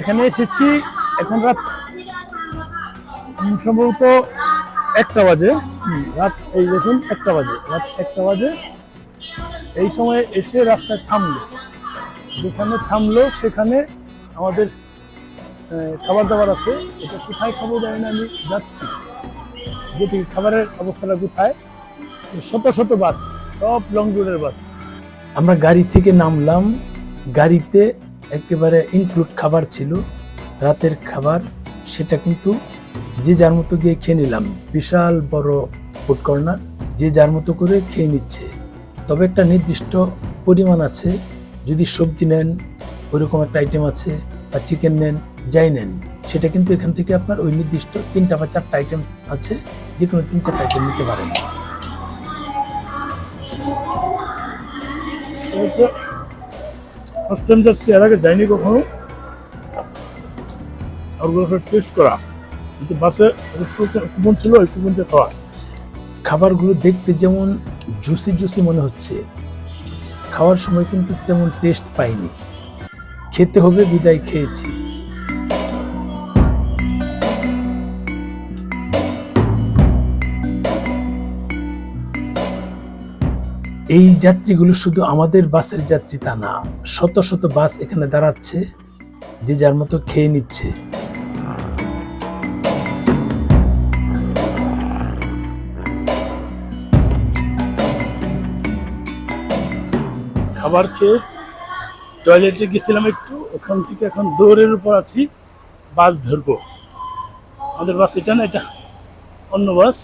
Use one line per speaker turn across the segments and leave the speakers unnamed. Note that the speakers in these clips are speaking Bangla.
এখানে এসেছি এখন রাত সম্ভবত একটা বাজে। রাত, এই দেখুন, একটা বাজে, রাত একটা বাজে। এই সময় এসে রাস্তায় থামলো। যেখানে থামলো, সেখানে আমাদের খাবার দাবার আছে। এটা কোথায় খাব জানি না, আমি যাচ্ছি। যেটি খাবারের অবস্থাটা কোথায়? শত শত বাস, সব লং রুটের বাস। আমরা গাড়ি থেকে নামলাম। গাড়িতে একেবারে ইনক্লুড খাবার ছিল, রাতের খাবার, সেটা কিন্তু যে যার মতো গিয়ে খেয়ে নিলাম। বিশাল বড় ফুড কর্নার যে যার মতো করে খেয়ে নিচ্ছে। তবে একটা নির্দিষ্ট পরিমাণ আছে, যদি সবজি নেন, ওইরকম একটা আইটেম আছে, বা চিকেন নেন, যাই নেন, সেটা কিন্তু এখান থেকে আপনার ওই নির্দিষ্ট তিনটা বা চারটা আইটেম আছে যে কোনো তিন চারটা আইটেম নিতে পারেন। ফার্স্ট টাইম যাচ্ছি, এর আগে যাইনি কখনো। টেস্ট করা। কিন্তু বাসে কুপন ছিল ওই কুপনটা খাওয়া। খাবারগুলো দেখতে যেমন জুসি জুসি মনে হচ্ছে। খাওয়ার সময় কিন্তু তেমন টেস্ট পাইনি। খেতে হবে, বিদায় খেয়েছি। এই যাত্রীগুলো শুধু আমাদের বাসের যাত্রী তা না, শত শত বাস এখানে দাঁড়াচ্ছে, যে যার মতো খেয়ে নিচ্ছে। খাবার খেয়ে টয়লেটে গেছিলাম একটু, ওখান থেকে এখন দৌড়ের উপর আছি, বাস ধরবো। আমাদের বাস এটা না, এটা অন্য বাস।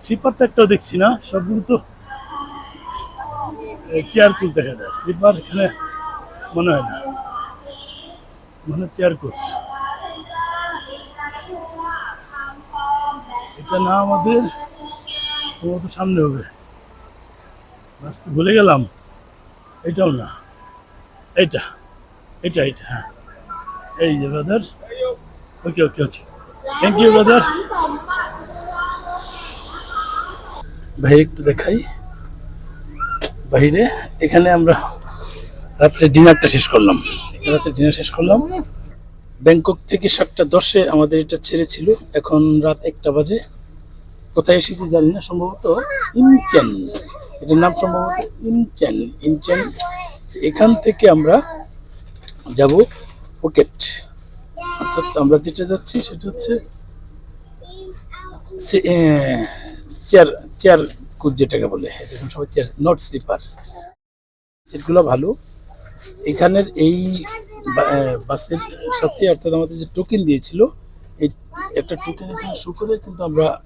স্লিপার তো একটাও দেখছি না সবগুলো তো চেয়ার কোচ দেখা যায়। স্লিপার এখানে মনে হয় না। মনে চেয়ার কোচ এটা না আমাদের সামনে হবে। বাসকে ভুলে গেলাম। এটাও না। এইটা। এটা এটা হ্যাঁ। এই যে brother okay okay okay thank you brother ভাই, একটু দেখাই। বাইরে এখানে আমরা রাত্রে ডিনারটা শেষ করলাম। রাত্রে ডিনার শেষ করলাম। ব্যাংকক থেকে সাতটা দশে আমাদের এটা ছেড়েছিল। এখন রাত একটা বাজে। কোথায় এসেছি জানি না, সম্ভবত ইনচেন এটার নাম সম্ভবত ইনচেন ইনচেন এখান থেকে আমরা যাব পকেট। অর্থাৎ আমরা যেটা যাচ্ছি সেটা হচ্ছে চেয়ার চেয়ার কুচ যেটাকে বলে দেখুন সবাই চেয়ার নট স্লিপার সিটগুলো ভালো। এখানের এই বাসের সাথে অর্থাৎ আমাদের যে টোকেন দিয়েছিল, এই একটা টোকেন এখানে শো করে কিন্তু আমরা